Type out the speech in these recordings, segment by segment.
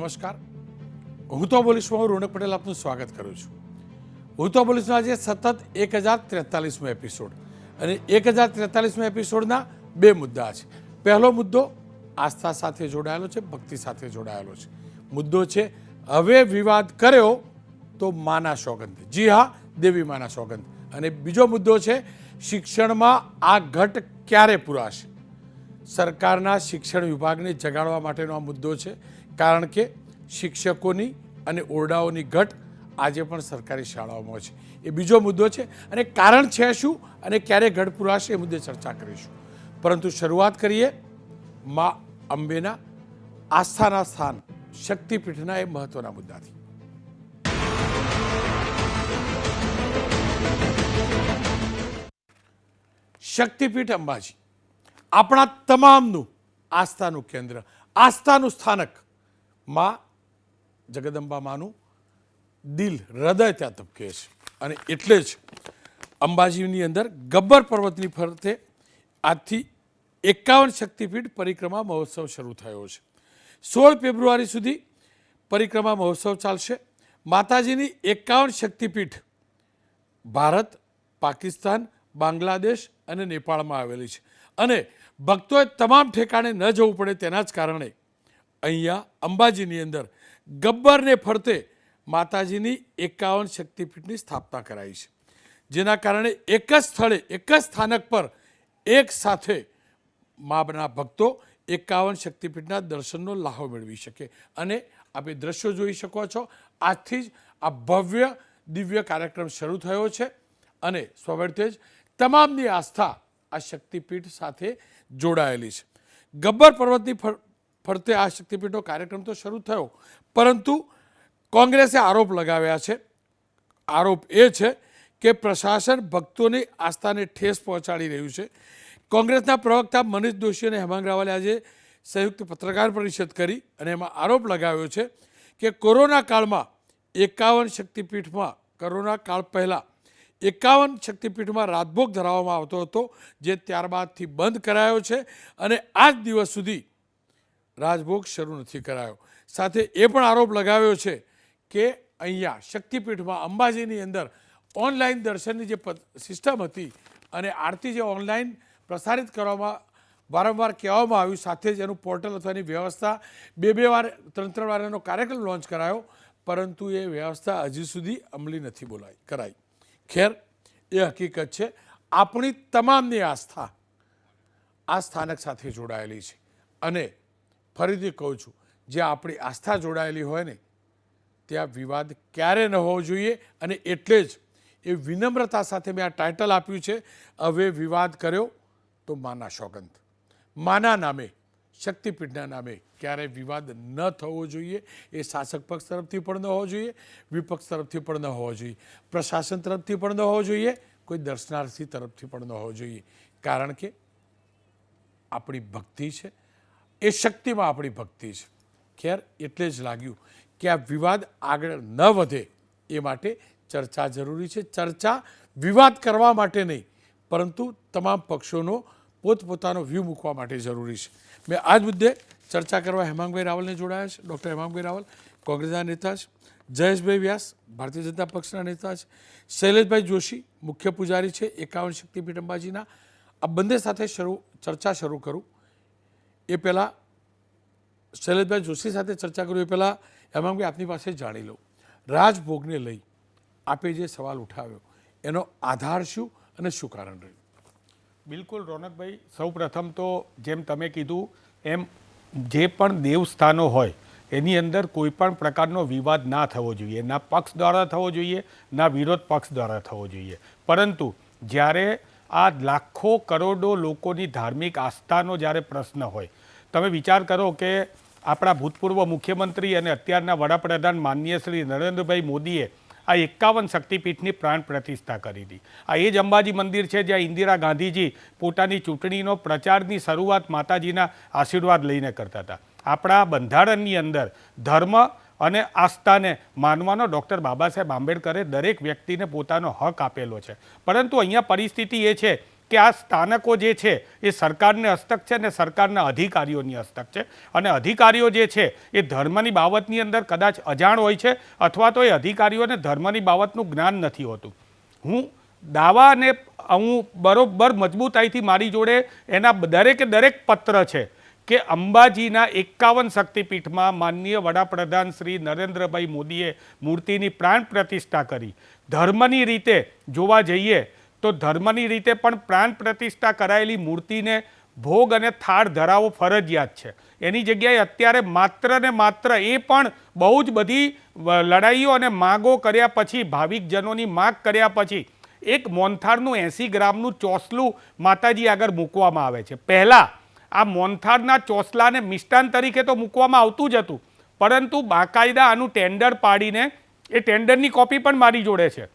નમસ્કાર. હું તો પોલીસમાં હું રોનક પટેલ આપનું સ્વાગત કરું છું. હું તો પોલીસનો આજે સતત એક હજાર ત્રેતાલીસમો એપિસોડ અને એક હજાર ત્રેતાલીસમો એપિસોડના બે મુદ્દા છે. પહેલો મુદ્દો આસ્થા સાથે જોડાયેલો છે, ભક્તિ સાથે જોડાયેલો છે. મુદ્દો છે, હવે વિવાદ કર્યો તો માના સોગંદ. જી હા, દેવી માના સોગંદ. અને બીજો મુદ્દો છે, શિક્ષણમાં આ ઘટ ક્યારે પૂરાશે? સરકારના શિક્ષણ વિભાગને જગાડવા માટેનો આ મુદ્દો છે. કારણ કે શિક્ષકોની અને ઓરડાઓની ઘટ આજે પણ સરકારી શાળાઓમાં છે. એ બીજો મુદ્દો છે અને કારણ છે શું અને ક્યારે ઘટ પુરાશે એ મુદ્દે ચર્ચા કરીશું. પરંતુ શરૂઆત કરીએ મા અંબેના આસ્થાના સ્થાન શક્તિપીઠના એ મહત્વના મુદ્દાથી. શક્તિપીઠ અંબાજી. આપણા તમામનું આસ્થાનું કેન્દ્ર, આસ્થાનું સ્થાનક માં જગદંબા માનું દિલ, હૃદય ત્યાં તબકે છે. અને એટલે જ અંબાજીની અંદર ગબ્બર પર્વતની ફરતે આજથી એકાવન શક્તિપીઠ પરિક્રમા મહોત્સવ શરૂ થયો છે. સોળ ફેબ્રુઆરી સુધી પરિક્રમા મહોત્સવ ચાલશે. માતાજીની એકાવન શક્તિપીઠ ભારત, પાકિસ્તાન, બાંગ્લાદેશ અને નેપાળમાં આવેલી છે. અને ભક્તોએ તમામ ઠેકાણે ન જવું પડે તેના જ કારણે અહીંયા અંબાજીની અંદર ગબ્બરને ફરતે માતાજીની એકાવન શક્તિપીઠની સ્થાપના કરાઈ છે. જેના કારણે એક જ સ્થળે, એક જ સ્થાનક પર એક સાથે માના ભક્તો એકાવન શક્તિપીઠના દર્શનનો લાહો મેળવી શકે. અને આપણે દ્રશ્યો જોઈ શકો છો. આજથી જ આ ભવ્ય દિવ્ય કાર્યક્રમ શરૂ થયો છે. અને સ્વાભાવિક જ તમામની આસ્થા આ શક્તિપીઠ સાથે જોડાયેલી છે. ગબ્બર પર્વતની ફરતે આ શક્તિપીઠનો કાર્યક્રમ તો શરૂ થયો. પરંતુ કોંગ્રેસે આરોપ લગાવ્યા છે. આરોપ એ છે કે પ્રશાસન ભક્તોની આસ્થાને ઠેસ પહોંચાડી રહ્યું છે. કોંગ્રેસના પ્રવક્તા મનીષ દોશી અને હેમાંગ રાવલે આજે સંયુક્ત પત્રકાર પરિષદ કરી અને એમાં આરોપ લગાવ્યો છે કે કોરોના કાળમાં એકાવન શક્તિપીઠમાં, કોરોના કાળ પહેલાં એકાવન શક્તિપીઠમાં રાજભોગ ધરાવવામાં આવતો હતો, જે ત્યારબાદથી બંધ કરાયો છે અને આજ દિવસ સુધી રાજભોગ શરૂ નથી કરાયો. સાથે એ પણ આરોપ લગાવ્યો છે કે અહીંયા શક્તિપીઠમાં અંબાજીની અંદર ઓનલાઈન દર્શનની જે સિસ્ટમ હતી અને આરતી જે ઓનલાઈન પ્રસારિત કરવામાં વારંવાર કહેવામાં આવ્યું, સાથે જ એનું પોર્ટલ અથવા એની વ્યવસ્થા બે બે વાર, ત્રણ ત્રણ વાર એનો કાર્યક્રમ લોન્ચ કરાયો, પરંતુ એ વ્યવસ્થા હજી સુધી અમલી નથી બોલાઈ, કરાઈ. ખેર, એ હકીકત છે, આપણી તમામની આસ્થા આ સ્થાનક સાથે જોડાયેલી છે. અને ફરીથી કહું છું, જે આપણી આસ્થા જોડાયેલી હોય ને, ત્યાં વિવાદ ક્યારે ન હોવો જોઈએ અને એટલે જ એ વિનમ્રતા સાથે મેં આ ટાઇટલ આપ્યું છે, હવે વિવાદ કર્યો તો માના સોગંદ. માના નામે, શક્તિપીઠના નામે ક્યારેય વિવાદ ન થવો જોઈએ, એ શાસક પક્ષ તરફથી પણ ન હોવો જોઈએ, વિપક્ષ તરફથી પણ ન હોવો જોઈએ, પ્રશાસન તરફથી પણ ન હોવો જોઈએ, કોઈ દર્શનાર્થી તરફથી પણ ન હોવો જોઈએ. કારણ કે આપણી ભક્તિ છે એ શક્તિમાં આપણી ભક્તિ છે. ખેર, એટલે જ લાગ્યું કે આ વિવાદ આગળ ન વધે એ માટે ચર્ચા જરૂરી છે. ચર્ચા વિવાદ કરવા માટે નહીં, પરંતુ તમામ પક્ષોનો પોતપોતાનો વ્યૂ મૂકવા માટે જરૂરી છે. મેં આ જ મુદ્દે ચર્ચા કરવા હેમાંગભાઈ રાવલને જોડાયા છે. ડૉક્ટર હેમાંગભાઈ રાવલ, કોંગ્રેસના નેતા છે. જયેશભાઈ વ્યાસ, ભારતીય જનતા પક્ષના નેતા છે. શૈલેષભાઈ જોશી, મુખ્ય પૂજારી છે. એકાવન શક્તિપીઠ અંબાજીના. આ બંને સાથે શરૂ, ચર્ચા શરૂ કરું. એ પહેલાં શૈલેષભાઈ જોશી સાથે ચર્ચા કરું, એ પહેલાં હેમાંગભાઈ આપની પાસે જાણી લઉં. રાજભોગને લઈ આપે જે સવાલ ઉઠાવ્યો, એનો આધાર શું અને શું કારણ રહ્યું? બિલકુલ, રોનકભાઈ, સૌપ્રથમ તો જેમ તમે કીધું, એમ જે પણ દેવસ્થાનો હોય, એની અંદર કોઈ પણ પ્રકારનો વિવાદ ના થવો જોઈએ. ના પક્ષ દ્વારા થવો જોઈએ, ના વિરોધ પક્ષ દ્વારા થવો જોઈએ. પરંતુ જ્યારે આ લાખો કરોડો લોકોની ધાર્મિક આસ્થાનો જ્યારે પ્રશ્ન હોય તમે વિચાર કરો કે આપણા ભૂતપૂર્વ મુખ્યમંત્રી અને અત્યારના વડાપ્રધાન માનનીય શ્રી નરેન્દ્રભાઈ મોદીએ આ એકાવન શક્તિપીઠની પ્રાણ પ્રતિષ્ઠા કરી હતી આ એ જ અંબાજી મંદિર છે જ્યાં ઇન્દિરા ગાંધીજી પોતાની ચૂંટણીનો પ્રચારની શરૂઆત માતાજીના આશીર્વાદ લઈને કરતા હતા. આપણા બંધારણની અંદર ધર્મ અને આસ્થાને માનવાનો ડૉક્ટર બાબા સાહેબ આંબેડકરે દરેક વ્યક્તિને પોતાનો હક આપેલો છે. પરંતુ અહીંયા પરિસ્થિતિ એ છે કે આ સ્થાનકો જે છે એ સરકારને હસ્તક છે અને સરકારના અધિકારીઓની હસ્તક છે. અને અધિકારીઓ જે છે એ ધર્મની બાબતની અંદર કદાચ અજાણ હોય છે અથવા તો એ અધિકારીઓને ધર્મની બાબતનું જ્ઞાન નથી હોતું. હું દાવાને હું બરોબર મજબૂતાઈથી મારી જોડે એના દરેકે દરેક પત્ર છે કે અંબાજીના એકાવન શક્તિપીઠમાં માનનીય વડાપ્રધાન શ્રી નરેન્દ્રભાઈ મોદીએ મૂર્તિની પ્રાણ પ્રતિષ્ઠા કરી. ધર્મની રીતે જોવા જઈએ તો ધર્મની રીતે પણ પ્રાણ પ્રતિષ્ઠા કરાયેલી મૂર્તિને ભોગ અને થાળ ધરાવો ફરજિયાત છે. એની જગ્યાએ અત્યારે માત્ર ને માત્ર એ પણ બહુ જ બધી લડાઈઓ અને માગો કર્યા પછી, ભાવિકજનોની માગ કર્યા પછી, એક મોનથાળનું એંસી ગ્રામનું ચોસલું માતાજી આગળ મૂકવામાં આવે છે. પહેલાં આ મોનથાળના ચોસલાને મિષ્ટાન તરીકે તો મૂકવામાં આવતું જ હતું, પરંતુ બાકાયદા આનું ટેન્ડર પાડીને એ ટેન્ડરની કોપી પણ મારી જોડે છે.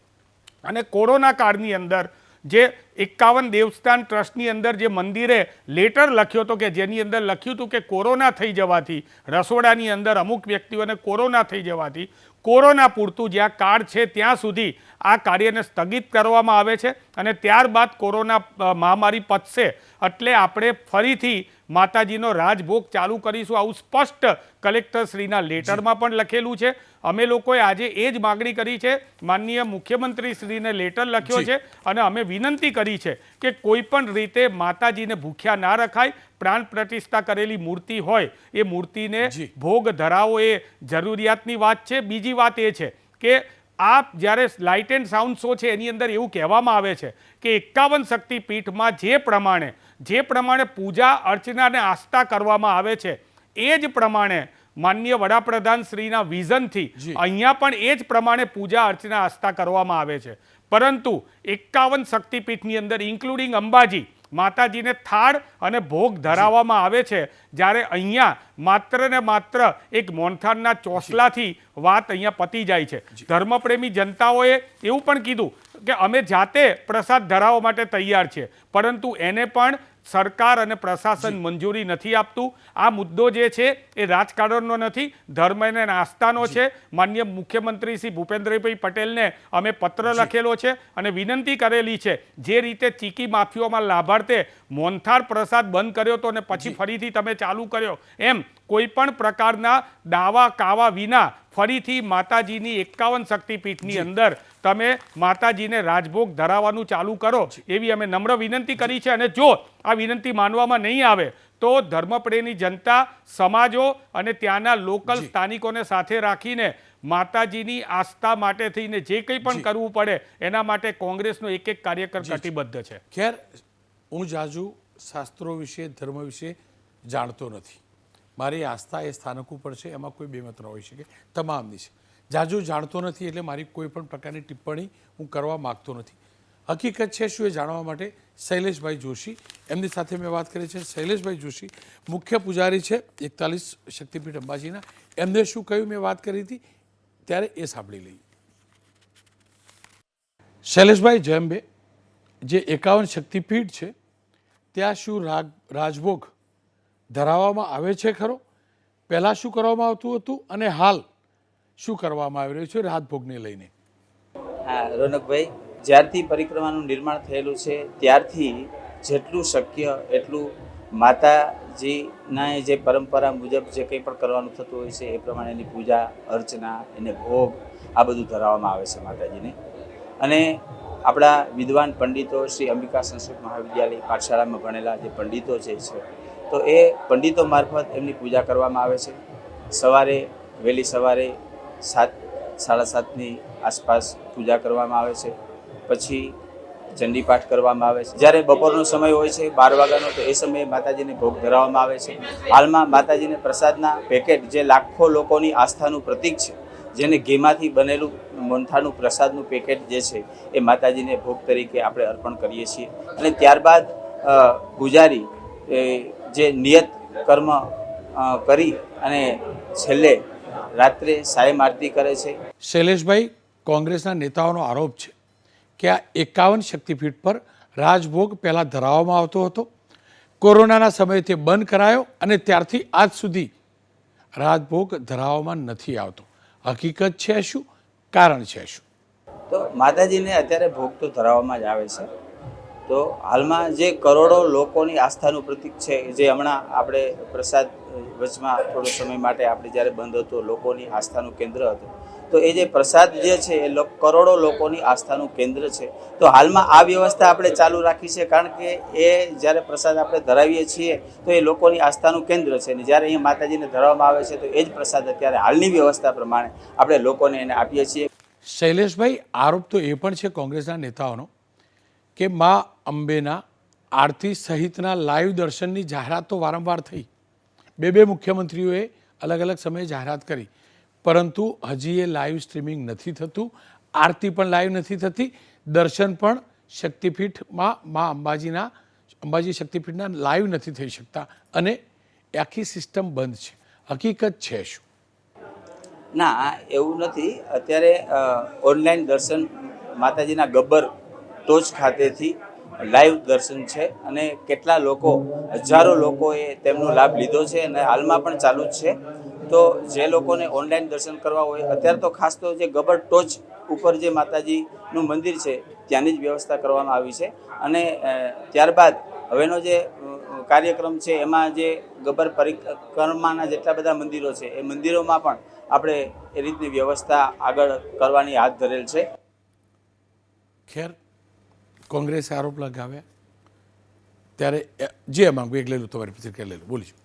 અને કોરોના કાળની અંદર જે એકાવન દેવસ્થાન ટ્રસ્ટની અંદર જે મંદિરે લેટર લખ્યો હતો કે જેની અંદર લખ્યું હતું કે કોરોના થઈ જવાથી, રસોડાની અંદર અમુક વ્યક્તિઓને કોરોના થઈ જવાથી, કોરોના પૂરતું જ્યાં કાર્ડ છે ત્યાં સુધી આ કાર્યને સ્થગિત કરવામાં આવે છે અને ત્યારબાદ કોરોના મહામારી પતશે. એટલે આપણે ફરીથી માતાજીનો રાજભોગ ચાલુ કરીશું. આવું સ્પષ્ટ કલેક્ટરશ્રીના લેટરમાં પણ લખેલું છે. અમે લોકોએ આજે એ જ માગણી કરી છે. માનનીય મુખ્યમંત્રીશ્રીને લેટર લખ્યો છે અને અમે વિનંતી કરી છે કે કોઈ પણ રીતે માતાજીને ભૂખ્યા ના રખાય. પ્રાણ પ્રતિષ્ઠા કરેલી મૂર્તિ હોય એ મૂર્તિને ભોગ ધરાવો એ જરૂરિયાતની વાત છે. બીજી વાત એ છે કે આ જ્યારે લાઇટ એન્ડ સાઉન્ડ શો છે એની અંદર એવું કહેવામાં આવે છે કે એકાવન શક્તિપીઠમાં જે પ્રમાણે જે પ્રમાણે પૂજા અર્ચના અને આસ્થા કરવામાં આવે છે એ જ પ્રમાણે માનનીય વડાપ્રધાન શ્રીના વિઝનથી અહીંયા પણ એ જ પ્રમાણે પૂજા અર્ચના આસ્થા કરવામાં આવે છે. પરંતુ એકાવન શક્તિપીઠની અંદર ઇન્ક્લુડિંગ અંબાજી માતાજીને થાળ અને ભોગ ધરાવવામાં આવે છે. જ્યારે અહીંયા માત્ર ને માત્ર એક મોનથાળના ચોસલાથી વાત અહીંયા પતી જાય છે. ધર્મપ્રેમી જનતાઓએ એવું પણ કીધું કે અમે જાતે પ્રસાદ ધરાવવા માટે તૈયાર છીએ. પરંતુ એને પણ સરકાર અને પ્રશાસન મંજૂરી નથી આપતું. આ મુદ્દો જે છે એ રાજકારણનો નથી ધર્મ અને આસ્થાનો છે. માન્ય મુખ્યમંત્રી શ્રી ભૂપેન્દ્રભાઈ પટેલને અમે પત્ર લખેલો છે અને વિનંતી કરેલી છે જે રીતે ચીકી માફીઓમાં લાભાર્થે મોનથાળ પ્રસાદ બંધ કર્યો હતો અને પછી ફરીથી તમે ચાલુ કર્યો. એમ કોઈપણ પ્રકારના દાવા કાવા વિના ફરીથી માતાજીની એકાવન શક્તિપીઠની અંદર તમે માતાજીને રાજભોગ ધરાવવાનું ચાલુ કરો એવી અમે નમ્ર વિનંતી કરી છે અને જો આ વિનંતી માનવામાં નહીં આવે તો ધર્મપ્રેમી જનતા સમાજો અને ત્યાંના લોકલ સ્થાનિકોને સાથે રાખીને માતાજીની આસ્થા માટે થઈને જે કંઈ પણ કરવું પડે એના માટે કોંગ્રેસનો એક એક કાર્યકર કટિબદ્ધ છે. ખેર હું જાજુ શાસ્ત્રો વિશે ધર્મ વિશે જાણતો નથી. મારી આસ્થા એ સ્થાનક ઉપર છે એમાં કોઈ બેમત ન હોઈ શકે. તમામની છે. જાજુ જાણતો નથી એટલે મારી કોઈ પણ પ્રકારની ટિપ્પણી હું કરવા માગતો નથી. હકીકત છે શું એ જાણવા માટે શૈલેષભાઈ જોશી. એમની સાથે મેં વાત કરી છે. શૈલેષભાઈ જોશી, મુખ્ય પૂજારી છે એકતાલીસ શક્તિપીઠ અંબાજીના. એમને શું કહ્યું? મેં વાત કરી હતી. ત્યારે એ સાંભળી લઈ શૈલેષભાઈ જયંબે જે એકાવન શક્તિપીઠ છે, ત્યાં શું રાગ, રાજભોગ ધરાવવામાં આવે છે ખરો? પહેલાં શું કરવામાં આવતું હતું અને હાલ? શું કરવામાં આવી રહ્યું છે રાજભોગને લઈને? હા, રોનકભાઈ, જ્યારથી પરિક્રમાનું નિર્માણ થયેલું છે, ત્યારથી જેટલું શક્ય એટલું માતાજીના જે પરંપરા મુજબ જે કંઈ પણ કરવાનું થતું હોય છે, એ પ્રમાણેની પૂજા, અર્ચના, એને ભોગ, આ બધું ધરાવવામાં આવે છે માતાજીને. અને આપણા વિદ્વાન પંડિતો શ્રી અંબિકા સંસ્કૃત મહાવિદ્યાલય પાઠશાળામાં ભણેલા જે પંડિતો જે છે, તો એ પંડિતો મારફત એમની પૂજા કરવામાં આવે છે. સવારે, વહેલી સવારે સાત, સાડા સાતની આસપાસ પૂજા કરવામાં આવે છે. પછી ચંડી પાઠ કરવામાં આવે છે. જ્યારે બપોરનો સમય હોય છે, બાર વાગ્યાનો, તો એ સમયે માતાજીને ભોગ ધરાવવામાં આવે છે. હાલમાં માતાજીને પ્રસાદના પેકેટ જે લાખો લોકોની આસ્થાનું પ્રતીક છે, જેને ઘીમાંથી બનેલું મોનથાનું પ્રસાદનું પેકેટ જે છે, એ માતાજીને ભોગ તરીકે આપણે અર્પણ કરીએ છીએ. અને ત્યારબાદ પૂજારી જે નિયત કર્મ કરી અને છેલ્લે રાત્રે સાયમ આરતી કરે છે. શૈલેષભાઈ કોંગ્રેસના નેતાઓનો આરોપ છે કે આ એકાવન શક્તિપીઠ પર રાજભોગ પહેલાં ધરાવવામાં આવતો હતો. કોરોનાના સમયે તે બંધ કરાયો અને ત્યારથી આજ સુધી રાજભોગ ધરાવવામાં નથી આવતો. હકીકત છે શું? કારણ છે શું? તો માતાજીને અત્યારે ભોગ તો ધરાવવામાં જ આવે છે. તો હાલમાં જે કરોડો લોકોની આસ્થાનું પ્રતીક છે જે હમણાં આપણે પ્રસાદ વચમાં થોડો સમય માટે આપણે જ્યારે બંધ હતો, લોકોની આસ્થાનું કેન્દ્ર હતું. તો એ જે પ્રસાદ જે છે, એ કરોડો લોકોની આસ્થાનું કેન્દ્ર છે. તો હાલમાં આ વ્યવસ્થા આપણે ચાલુ રાખી છે, કારણ કે એ જ્યારે પ્રસાદ આપણે ધરાવીએ છીએ, તો એ લોકોની આસ્થાનું કેન્દ્ર છે. અને જ્યારે અહીંયા માતાજીને ધરવામાં આવે છે, તો એ જ પ્રસાદ અત્યારે હાલની વ્યવસ્થા પ્રમાણે આપણે લોકોને એને આપીએ છીએ. શૈલેષભાઈ, આરોપ તો એ પણ છે કોંગ્રેસના નેતાઓનો કે મા અંબેના આરતી સહિતના લાઈવ દર્શનની જાહેરાત તો વારંવાર થઈ. બે બે મુખ્યમંત્રીઓએ અલગ અલગ સમયે જાહેરાત કરી. પરંતુ હજી એ લાઈવ સ્ટ્રીમિંગ નથી થતું. આરતી પણ લાઈવ નથી થતી. દર્શન પણ શક્તિપીઠમાં મા અંબાજીના, અંબાજી શક્તિપીઠના લાઈવ નથી થઈ શકતા. અને આખી સિસ્ટમ બંધ છે. હકીકત છે શું? ના, એવું નથી. અત્યારે ઓનલાઈન દર્શન માતાજીના ગબ્બર ટોચ ખાતેથી લાઈવ દર્શન છે અને કેટલા લોકો, હજારો લોકોએ તેમનો લાભ લીધો છે અને હાલમાં પણ ચાલુ જ છે. તો જે લોકોને ઓનલાઈન દર્શન કરવા હોય, અત્યારે તો ખાસ તો જે ગબ્બર ટોચ ઉપર જે માતાજીનું મંદિર છે, ત્યાંની જ વ્યવસ્થા કરવામાં આવી છે. અને ત્યારબાદ હવેનો જે કાર્યક્રમ છે, એમાં જે ગબ્બર પરિક્રમાના જેટલા બધા મંદિરો છે, એ મંદિરોમાં પણ આપણે એ રીતની વ્યવસ્થા આગળ કરવાની હાથ ધરેલ છે. ખેર કોંગ્રેસે આરોપ લગાવ્યા. ત્યારે જે માંગુ એક લઈ લો, તમારી પ્રતિક્રિયા લઈ લો. બોલી છું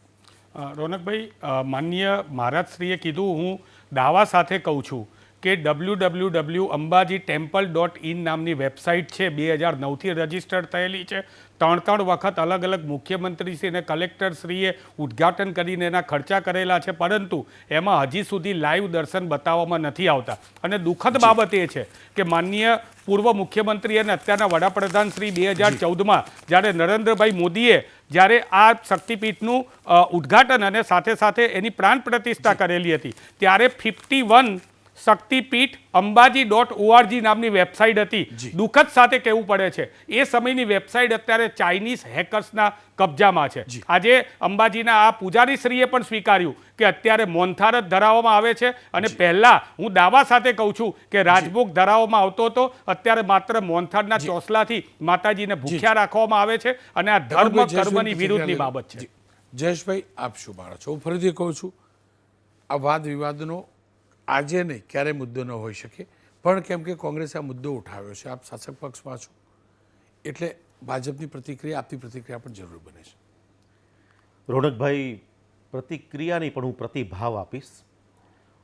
રોનકભાઈ માન્ય મહારાજશ્રીએ કીધું, હું દાવા સાથે કહું છું. કે W W W Ambaji temple dot in નામની વેબસાઇટ છે. બે હજાર નવથી રજીસ્ટર્ડ થયેલી છે. ત્રણ ત્રણ વખત અલગ અલગ મુખ્યમંત્રીશ્રી અને કલેક્ટરશ્રીએ ઉદ્ઘાટન કરીને એના ખર્ચા કરેલા છે. પરંતુ એમાં હજી સુધી લાઈવ દર્શન બતાવવામાં નથી આવતા. અને દુઃખદ બાબત એ છે કે માનનીય પૂર્વ મુખ્યમંત્રી અને અત્યારના વડાપ્રધાન શ્રી બે હજાર ચૌદમાં જ્યારે નરેન્દ્રભાઈ મોદીએ જ્યારે આ શક્તિપીઠનું ઉદ્ઘાટન અને સાથે સાથે એની પ્રાણ પ્રતિષ્ઠા કરેલી હતી ત્યારે fifty one Shaktipeeth Ambaji dot ORG નામની વેબસાઇટ હતી. દુઃખદ સાથે કહેવું પડે છે એ સમયની વેબસાઇટ અત્યારે ચાઇનીઝ હેકર્સના કબજામાં છે. આજે અંબાજીના આ પૂજારીશ્રીએ પણ સ્વીકાર્યું કે અત્યારે મોનથાર જ ધરાવવામાં આવે છે અને પહેલાં હું દાવા સાથે કહું છું કે રાજભોગ ધરાવવામાં આવતો હતો અત્યારે માત્ર મોનથારના ચોસલાથી માતાજીને ભૂખ્યા રાખવામાં આવે છે અને આ ધર્મ કર્મની વિરુદ્ધની બાબત છે. જયેશભાઈ આપ શું માનો છો? હું ફરીથી કહું છું આ વાદ વિવાદનો આજે નહીં, ક્યારેય મુદ્દો ન હોઈ શકે. પણ કેમ કે કોંગ્રેસે આ મુદ્દો ઉઠાવ્યો છે, આપ શાસક પક્ષમાં છો. એટલે ભાજપની પ્રતિક્રિયા, આપની પ્રતિક્રિયા પણ જરૂર બને છે. રોનકભાઈ, પ્રતિક્રિયાની પણ હું પ્રતિભાવ આપીશ.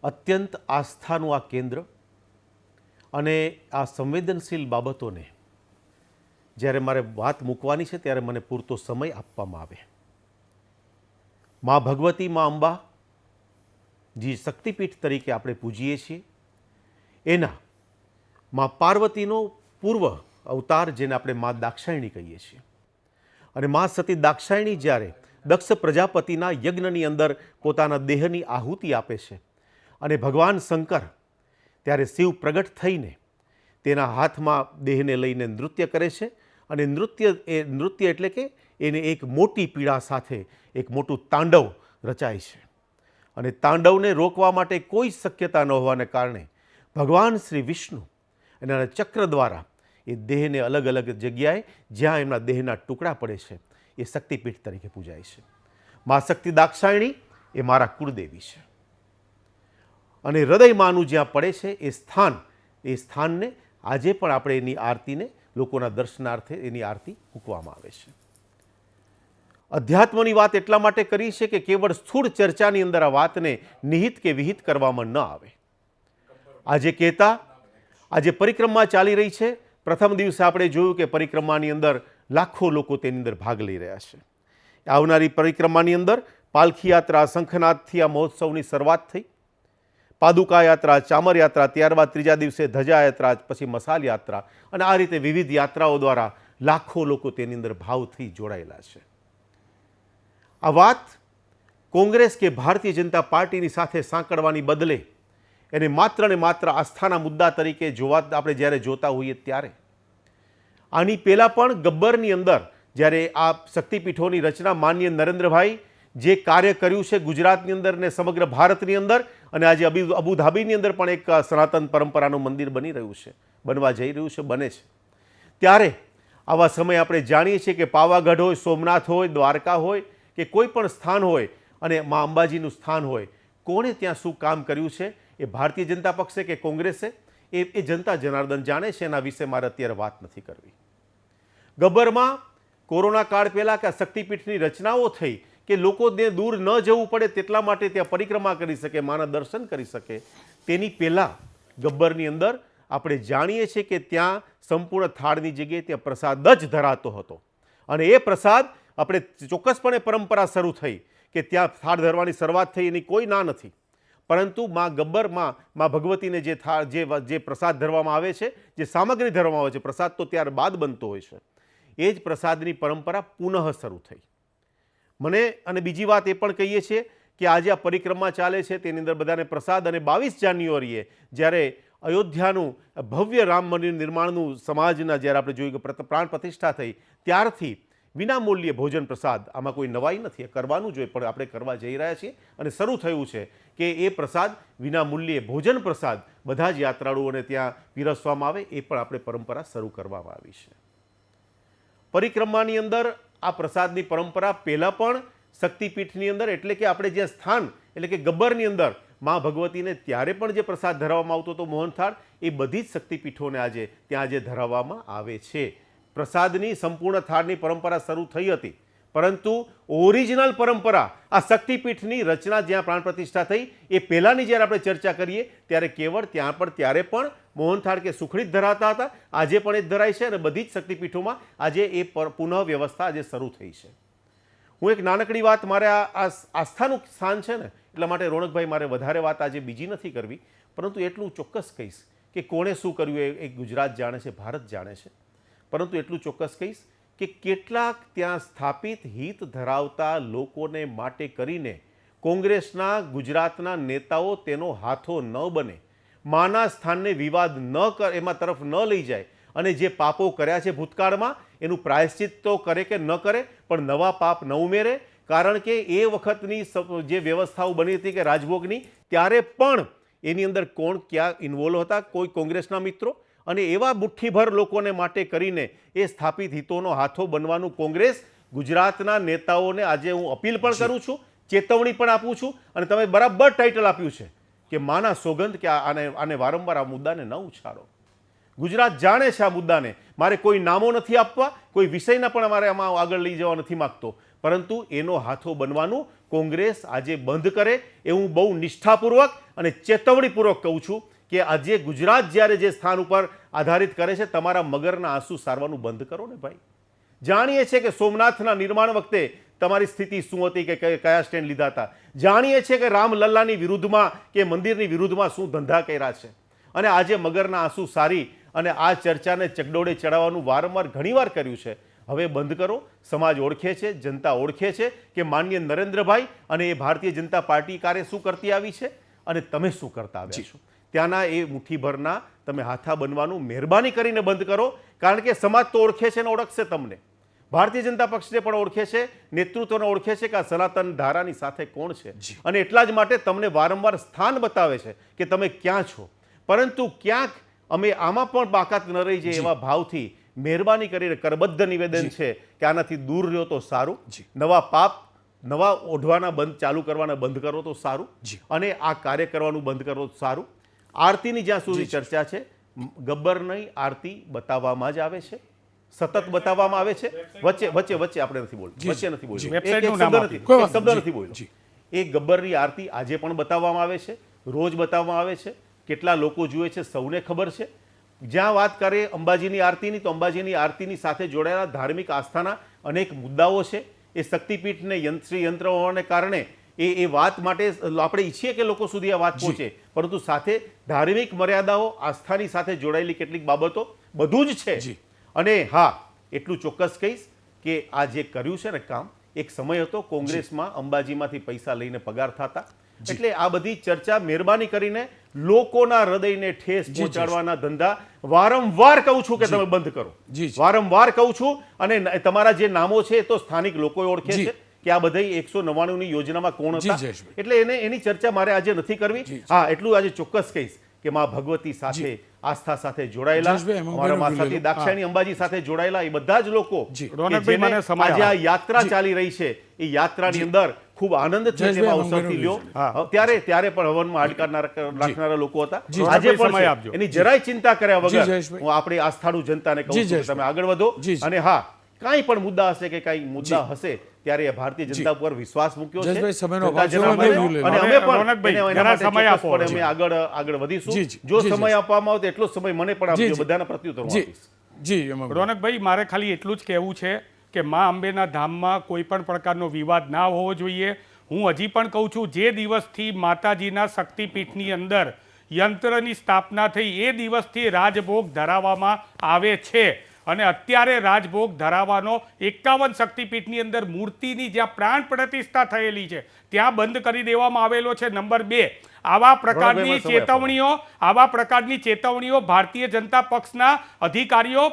અત્યંત આસ્થાનું આ કેન્દ્ર અને આ સંવેદનશીલ બાબતોને જ્યારે મારે વાત મૂકવાની છે, ત્યારે મને પૂરતો સમય આપવામાં આવે. મા ભગવતી, મા અંબા જે શક્તિપીઠ તરીકે આપણે પૂજીએ છીએ, એના મા પાર્વતીનો પૂર્વ અવતાર જેને આપણે મા દાક્ષાયણી કહીએ છીએ. અને મા સતી દાક્ષાયણી જ્યારે દક્ષ પ્રજાપતિના યજ્ઞની અંદર પોતાના દેહની આહુતિ આપે છે અને ભગવાન શંકર ત્યારે શિવ પ્રગટ થઈને તેના હાથમાં દેહને લઈને નૃત્ય કરે છે અને નૃત્ય એ નૃત્ય એટલે કે એને એક મોટી પીડા સાથે એક મોટું તાંડવ રચાય છે. અને તાંડવને રોકવા માટે કોઈ શક્યતા ન હોવાને કારણે ભગવાન શ્રી વિષ્ણુ એના ચક્ર દ્વારા એ દેહને અલગ અલગ જગ્યાએ જ્યાં એમના દેહના ટુકડા પડે છે, એ શક્તિપીઠ તરીકે પૂજાય છે. મા શક્તિ દાક્ષાયણી એ મારા કુળદેવી છે. અને હૃદયમાંનું જ્યાં પડે છે, એ સ્થાન, એ સ્થાનને આજે પણ આપણે એની આરતીને, લોકોના દર્શનાર્થે એની આરતી મૂકવામાં આવે છે. અધ્યાત્મની વાત એટલા માટે કરી છે કે કેવળ સ્થૂળ ચર્ચાની અંદર આ વાતને નિહિત કે વિહિત કરવામાં ન આવે. આજે કહેતા આજે પરિક્રમા ચાલી રહી છે. પ્રથમ દિવસે આપણે જોયું કે પરિક્રમાની અંદર લાખો લોકો તેની અંદર ભાગ લઈ રહ્યા છે. આવનારી પરિક્રમાની અંદર પાલખી યાત્રા શંખનાથથી આ મહોત્સવની શરૂઆત થઈ. પાદુકા યાત્રા, ચામર યાત્રા, ત્યારબાદ ત્રીજા દિવસે ધજા યાત્રા, પછી મસાલ યાત્રા અને આ રીતે વિવિધ યાત્રાઓ દ્વારા લાખો લોકો તેની અંદર ભાવથી જોડાયેલા છે. આ વાત કોંગ્રેસ કે ભારતીય જનતા પાર્ટીની સાથે સાંકળવાની બદલે એને માત્ર ને માત્ર આસ્થાના મુદ્દા તરીકે જોવા આપણે જ્યારે જોતા હોઈએ ત્યારે. આની પહેલાં પણ ગબ્બરની અંદર જ્યારે આ શક્તિપીઠોની રચના માન્ય નરેન્દ્રભાઈ જે કાર્ય કર્યું છે ગુજરાતની અંદર ને સમગ્ર ભારતની અંદર અને આજે અબુ અબુધાબીની અંદર પણ એક સનાતન પરંપરાનું મંદિર બની રહ્યું છે, બનવા જઈ રહ્યું છે, બને છે. ત્યારે આવા સમયે આપણે જાણીએ છીએ કે પાવાગઢ હોય, સોમનાથ હોય, દ્વારકા હોય કે કોઈ પણ સ્થાન હોય અને મા અંબાજીનું સ્થાન હોય, કોણે ત્યાં શું કામ કર્યું છે? એ ભારતીય જનતા પક્ષે કે કોંગ્રેસે? એ એ જનતા જનાર્દન જાણે છે, એના વિશે મારે અત્યારે વાત નથી કરવી. ગબ્બરમાં કોરોના કાળ પહેલાં કે શક્તિપીઠની રચનાઓ થઈ કે લોકોને દૂર ન જવું પડે તેટલા માટે ત્યાં પરિક્રમા કરી શકે, માના દર્શન કરી શકે, તેની પહેલાં ગબ્બરની અંદર આપણે જાણીએ છીએ કે ત્યાં સંપૂર્ણ થાળની જગ્યાએ ત્યાં પ્રસાદ જ ધરાતો હતો. અને એ પ્રસાદ આપણે ચોક્કસપણે પરંપરા શરૂ થઈ કે ત્યાં થાળ ધરવાની શરૂઆત થઈ એની કોઈ ના નથી. પરંતુ માં ગબ્બરમાં માં ભગવતીને જે થાળ, જે જે પ્રસાદ ધરવામાં આવે છે, જે સામગ્રી ધરવામાં આવે છે, પ્રસાદ તો ત્યારબાદ બનતો હોય છે. એ જ પ્રસાદની પરંપરા પુનઃ શરૂ થઈ. મને અને બીજી વાત એ પણ કહીએ છીએ કે આજે આ પરિક્રમા ચાલે છે, તેની અંદર બધાને પ્રસાદ અને બાવીસ જાન્યુઆરીએ જ્યારે અયોધ્યાનું ભવ્ય રામ મંદિર નિર્માણનું સમાજના જ્યારે આપણે જોયું કે પ્રાણ પ્રતિષ્ઠા થઈ, ત્યારથી વિનામૂલ્યે ભોજન પ્રસાદ આમાં કોઈ નવાઈ નથી કરવાનું જોઈએ પણ આપણે કરવા જઈ રહ્યા છીએ. અને શરૂ થયું છે કે એ પ્રસાદ, વિનામૂલ્યે ભોજન પ્રસાદ બધા જ યાત્રાળુઓને ત્યાં પીરસવામાં આવે, એ પણ આપણે પરંપરા શરૂ કરવામાં આવી છે. પરિક્રમાની અંદર આ પ્રસાદની પરંપરા પહેલાં પણ શક્તિપીઠની અંદર, એટલે કે આપણે જે સ્થાન, એટલે કે ગબ્બરની અંદર મા ભગવતીને ત્યારે પણ જે પ્રસાદ ધરાવવામાં આવતો હતો મોહનથાળ, એ બધી જ શક્તિપીઠોને આજે, ત્યાં આજે ધરાવવામાં આવે છે. પ્રસાદની સંપૂર્ણ થાળની પરંપરા શરૂ થઈ હતી. પરંતુ ઓરિજિનલ પરંપરા, આ શક્તિપીઠની રચના જ્યાં પ્રાણ પ્રતિષ્ઠા થઈ, એ પહેલાંની જ્યારે આપણે ચર્ચા કરીએ, ત્યારે કેવળ ત્યાં પણ ત્યારે પણ મોહનથાળ કે સુખડી ધરાવતા હતા. આજે પણ એ ધરાય છે અને બધી જ શક્તિપીઠોમાં આજે એ પુનઃ વ્યવસ્થા આજે શરૂ થઈ છે. હું એક નાનકડી વાત, મારે આ આસ્થાનું સ્થાન છે ને, એટલા માટે રોણકભાઈ મારે વધારે વાત આજે બીજી નથી કરવી. પરંતુ એટલું ચોક્કસ કહીશ કે કોણે શું કર્યું એ ગુજરાત જાણે છે, ભારત જાણે છે. પરંતુ એટલું ચોક્કસ કહીશ કે કેટલાક ત્યાં સ્થાપિત હિત ધરાવતા લોકોને માટે કરીને કોંગ્રેસના ગુજરાતના નેતાઓ તેનો હાથો ન બને. માના સ્થાનને વિવાદ ન કર, એમાં તરફ ન લઈ જાય અને જે પાપો કર્યા છે ભૂતકાળમાં, એનું પ્રાયશ્ચિત તો કરે કે ન કરે, પણ નવા પાપ ન ઉમેરે. કારણ કે એ વખતની જે વ્યવસ્થાઓ બની હતી કે રાજભોગની, ત્યારે પણ એની અંદર કોણ ક્યાં ઇન્વોલ્વ હતા? કોઈ કોંગ્રેસના મિત્રો? અને એવા મુઠ્ઠીભર લોકોને માટે કરીને એ સ્થાપિત હિતોનો હાથો બનવાનું કોંગ્રેસ ગુજરાતના નેતાઓને આજે હું અપીલ પણ કરું છું ચેતવણી પણ આપું છું અને તમે બરાબર ટાઇટલ આપ્યું છે કે માના સોગંદ કે આને આને વારંવાર આ મુદ્દાને ન ઉછાળો. ગુજરાત જાણે છે આ મુદ્દાને. મારે કોઈ નામો નથી આપવા કોઈ વિષયના પણ મારે આમાં આગળ લઈ જવા નથી માગતો. પરંતુ એનો હાથો બનવાનું કોંગ્રેસ આજે બંધ કરે એ હું બહુ નિષ્ઠાપૂર્વક અને ચેતવણીપૂર્વક કહું છું. કે આજે ગુજરાત જ્યારે જે સ્થાન ઉપર આધારિત કરે છે તમારા મગરના આંસુ સારવાનું બંધ કરો ને ભાઈ. જાણીએ છીએ કે સોમનાથના નિર્માણ વખતે તમારી સ્થિતિ શું હતી કે કયા સ્ટેન્ડ લીધા હતા. જાણીએ છીએ કે રામલલ્લાની વિરુદ્ધમાં કે મંદિરની વિરુદ્ધમાં શું ધંધા કર્યા છે. અને આજે મગરના આંસુ સારી અને આ ચર્ચાને ચકડોળે ચડાવવાનું વારંવાર ઘણીવાર કર્યું છે. હવે બંધ કરો. સમાજ ઓળખે છે જનતા ઓળખે છે કે માન્ય નરેન્દ્રભાઈ અને એ ભારતીય જનતા પાર્ટી કાર્ય શું કરતી આવી છે અને તમે શું કરતા આવ્યા છો? ત્યાંના એ મુઠ્ઠીભરના તમે હાથા બનવાનું મહેરબાની કરીને બંધ કરો કારણ કે સમાજ તો ઓળખે છે ને ઓળખશે તમને. ભારતીય જનતા પક્ષને પણ ઓળખે છે નેતૃત્વને ઓળખે છે કે આ સનાતન ધારાની સાથે કોણ છે. અને એટલા જ માટે તમને વારંવાર સ્થાન બતાવે છે કે તમે ક્યાં છો. પરંતુ ક્યાંક અમે આમાં પણ બાકાત ન રહી જાય એવા ભાવથી મહેરબાની કરીને કરબદ્ધ નિવેદન છે કે આનાથી દૂર રહ્યો તો સારું. નવા પાપ નવા ઓઢવાના બંધ ચાલુ કરવાના બંધ કરો તો સારું. અને આ કાર્ય કરવાનું બંધ કરો તો સારું. આરતીની જ્યાં સુધી ચર્ચા છે ગબ્બર નહીં આરતી બતાવવામાં જ આવે છે. સતત બતાવવામાં આવે છે. વચ્ચે વચ્ચે વચ્ચે આપણે નથી બોલવું વચ્ચે નથી. બોલવું શબ્દ નથી. બોલ્યો એ ગબ્બરની આરતી આજે પણ બતાવવામાં આવે છે. રોજ બતાવવામાં આવે છે. કેટલા લોકો જુએ છે સૌને ખબર છે. જ્યાં વાત કરીએ અંબાજીની આરતીની તો અંબાજીની આરતીની સાથે જોડાયેલા ધાર્મિક આસ્થાના અનેક મુદ્દાઓ છે. એ શક્તિપીઠને યંત્રી યંત્ર હોવાને કારણે એ એ વાત માટે આપણે ઈચ્છીએ કે લોકો સુધી આ વાત પહોંચે. પરંતુ સાથે ધાર્મિક મર્યાદાઓ આસ્થાની સાથે જોડાયેલી કેટલીક બાબતો બધું જ છે. અને હા એટલું ચોક્કસ કહીશ કે આ જે કર્યું છે ને કામ એક સમય હતો કોંગ્રેસમાં અંબાજીમાંથી પૈસા લઈને પગાર થતા. એટલે આ બધી ચર્ચા મહેરબાની કરીને લોકોના હૃદયને ઠેસ પહોંચાડવાના ધંધા વારંવાર કહું છું કે તમે બંધ કરો. વારંવાર કહું છું અને તમારા જે નામો છે એ તો સ્થાનિક લોકો ઓળખે છે. કે આ બધા એકસો નવ્વાણુંની યોજનામાં કોણ હતા? એટલે એને એની ચર્ચા મારે આજે નથી કરવી. હા એટલું આજે ચોક્કસ કહીશ કે માં ભગવતી સાથે આસ્થા સાથે જોડાયેલા અમારા. દાક્ષાયણી અંબાજી સાથે જોડાયેલા એ બધા જ લોકો આજે આ યાત્રા ચાલી રહી છે એ યાત્રાની અંદર ખૂબ આનંદ છે તેમાં અવસરથી લ્યો ત્યારે ત્યારે પણ હવનમાં હાડકા રાખનારા લોકો હતા. આજે પણ આપજો. એની જરાય ચિંતા કર્યા વગર હું આપણી આસ્થાનું જનતાને કહું છું તમે આગળ વધો. અને હા કાંઈ પણ મુદ્દા હશે કે કાંઈ મુદ્દા હશે ત્યારે એ ભારતીય જનતા ઉપર વિશ્વાસ મૂક્યો છે. અને અમે પણ રોનકભાઈ, જરા સમય આપો. ચોક્કસપણે અમે આગળ આગળ વધીશું. જી, સમય આપવામાં આવે તો એટલો સમય મને પણ આપજો બધાના પ્રત્યુત્તર જી. રોનકભાઈ મારે ખાલી એટલું જ કહેવું છે કે મા અંબેના ધામમાં કોઈ પણ પ્રકારનો વિવાદ ના હોવો જોઈએ. હું હજી પણ કહું છું જે દિવસથી માતાજીના શક્તિપીઠની અંદર યંત્રની સ્થાપના થઈ એ દિવસથી રાજભોગ ધરાવવામાં આવે છે. અને અત્યારે રાજભોગ ધરાવવાનો એકાવન શક્તિપીઠની અંદર મૂર્તિની જ્યાં પ્રાણ પ્રતિષ્ઠા થયેલી છે ત્યાં બંધ કરી દેવામાં આવેલો છે નંબર બે આવા પ્રકારની. ચેતવણીઓ આવા પ્રકારની ચેતવણીઓ ભારતીય જનતા પક્ષના અધિકારીઓ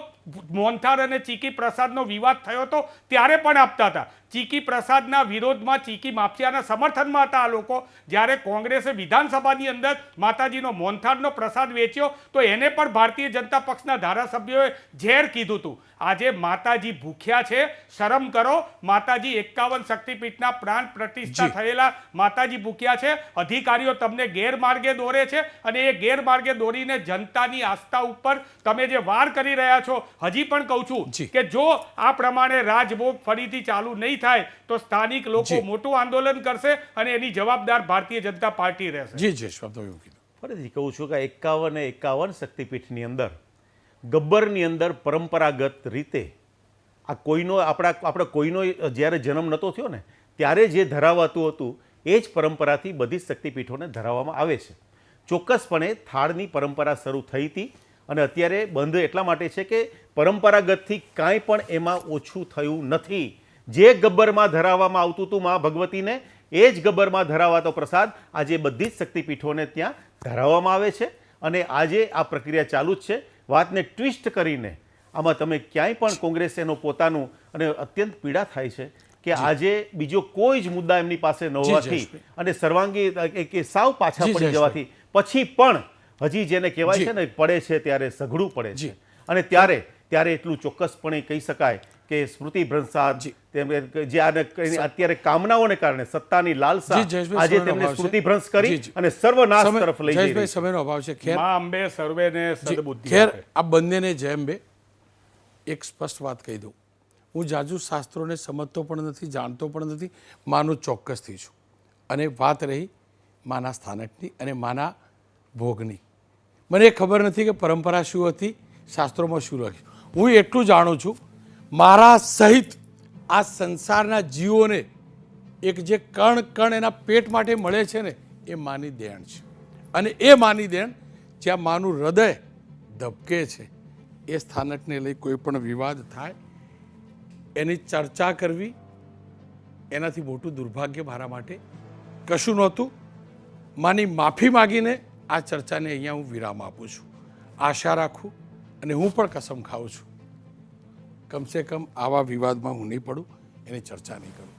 મોહનથાળ અને ચીકી પ્રસાદનો વિવાદ થયો હતો ત્યારે પણ આપતા હતા ચીકી પ્રસાદના વિરોધમાં ચીકી માફિયાના સમર્થનમાં હતા આ લોકો. જ્યારે કોંગ્રેસે વિધાનસભાની અંદર માતાજીનો મોહનથાળનો પ્રસાદ વેચ્યો તો એને પણ ભારતીય જનતા પક્ષના ધારાસભ્યોએ ઝેર કીધું હતું. આજે માતાજી ભૂખ્યા છે શરમ કરો. માતાજી એકાવન શક્તિપીઠના પ્રાણ પ્રતિષ્ઠા થયેલા માતાજી ભૂખ્યા છે. અધિકારીઓ તમને ગેરમાર્ગે દોરે છે અને એ ગેરમાર્ગે દોરીને જનતાની આસ્થા ઉપર તમે જે વાર કરી રહ્યા છો હજી પણ કહું છું કે જો આ પ્રમાણે રાજભોગ ફરીથી ચાલુ નહીં થાય તો સ્થાનિક લોકો મોટું આંદોલન કરશે અને એની જવાબદાર ભારતીય જનતા પાર્ટી રહેશે. જી કીધું. ફરીથી કહું છું કે એકાવન એકાવન શક્તિપીઠની અંદર ગબ્બરની અંદર પરંપરાગત રીતે આ કોઈનો આપણા આપણે કોઈનો જ્યારે જન્મ નહોતો થયો ને ત્યારે જે ધરાવાતું હતું એ જ પરંપરાથી બધી જ શક્તિપીઠોને ધરાવવામાં આવે છે. ચોક્કસપણે થાળની પરંપરા શરૂ થઈ હતી અને અત્યારે બંધ એટલા માટે છે કે પરંપરાગતથી કાંઈ પણ એમાં ઓછું થયું નથી. જે ગબ્બરમાં ધરાવવામાં આવતું હતું મા ભગવતીને એ જ ગબ્બરમાં ધરાવાતો પ્રસાદ આજે બધી જ શક્તિપીઠોને ત્યાં ધરાવવામાં આવે છે અને આજે આ પ્રક્રિયા ચાલુ જ છે. વાતને ટ્વિસ્ટ કરીને આમાં તમે ક્યાંય પણ કોંગ્રેસ એનો પોતાનું અને અત્યંત પીડા થાય છે કે આજે બીજો કોઈ જ મુદ્દા એમની પાસે ન હોવાથી અને સર્વાંગી કે સાવ પાછા પડી જવાથી પછી પણ હજી જેને કહેવાય છે ને પડે છે ત્યારે સઘળું પડે છે. અને ત્યારે ત્યારે એટલું ચોક્કસપણે કહી શકાય કે સ્મૃતિ ભ્રંસાદ જી. તેમ કે જે આને અત્યારે કામનાઓને કારણે સત્તાની લાલસા આજે તેમને સ્મૃતિ ભ્રંશ કરી. અને સર્વનાશ તરફ લઈ જઈ રહી સમયનો અભાવ છે. ખેર અંબે સર્વેને સદબુદ્ધિ ખેર આ બંનેને જેમ બે એક સ્પષ્ટ વાત કહી દઉં. હું જાજુ શાસ્ત્રોને સમજતો પણ નથી જાણતો પણ નથી માનું ચોક્કસથી છું. અને વાત રહી માના સ્થાનકની અને માના ભોગની. મને એ ખબર નથી કે પરંપરા શું હતી શાસ્ત્રોમાં શું લખ્યું. હું એટલું જાણું છું મારા સહિત આ સંસારના જીવોને એક જે કણ કણ એના પેટ માટે મળે છે ને, એ માની દેણ છે. અને એ માની દેણ જ્યાં માનું હૃદય ધબકે છે. એ સ્થાનકને લઈ કોઈ પણ વિવાદ થાય, એની ચર્ચા કરવી, એનાથી મોટું દુર્ભાગ્ય મારા માટે કશું નહોતું. માની માફી માગીને આ ચર્ચાને અહીંયા હું વિરામ આપું છું. આશા રાખું અને હું પણ કસમ ખાઉં છું. કમસે કમ આવા વિવાદમાં હું નહીં પડું એની ચર્ચા નહીં કરું.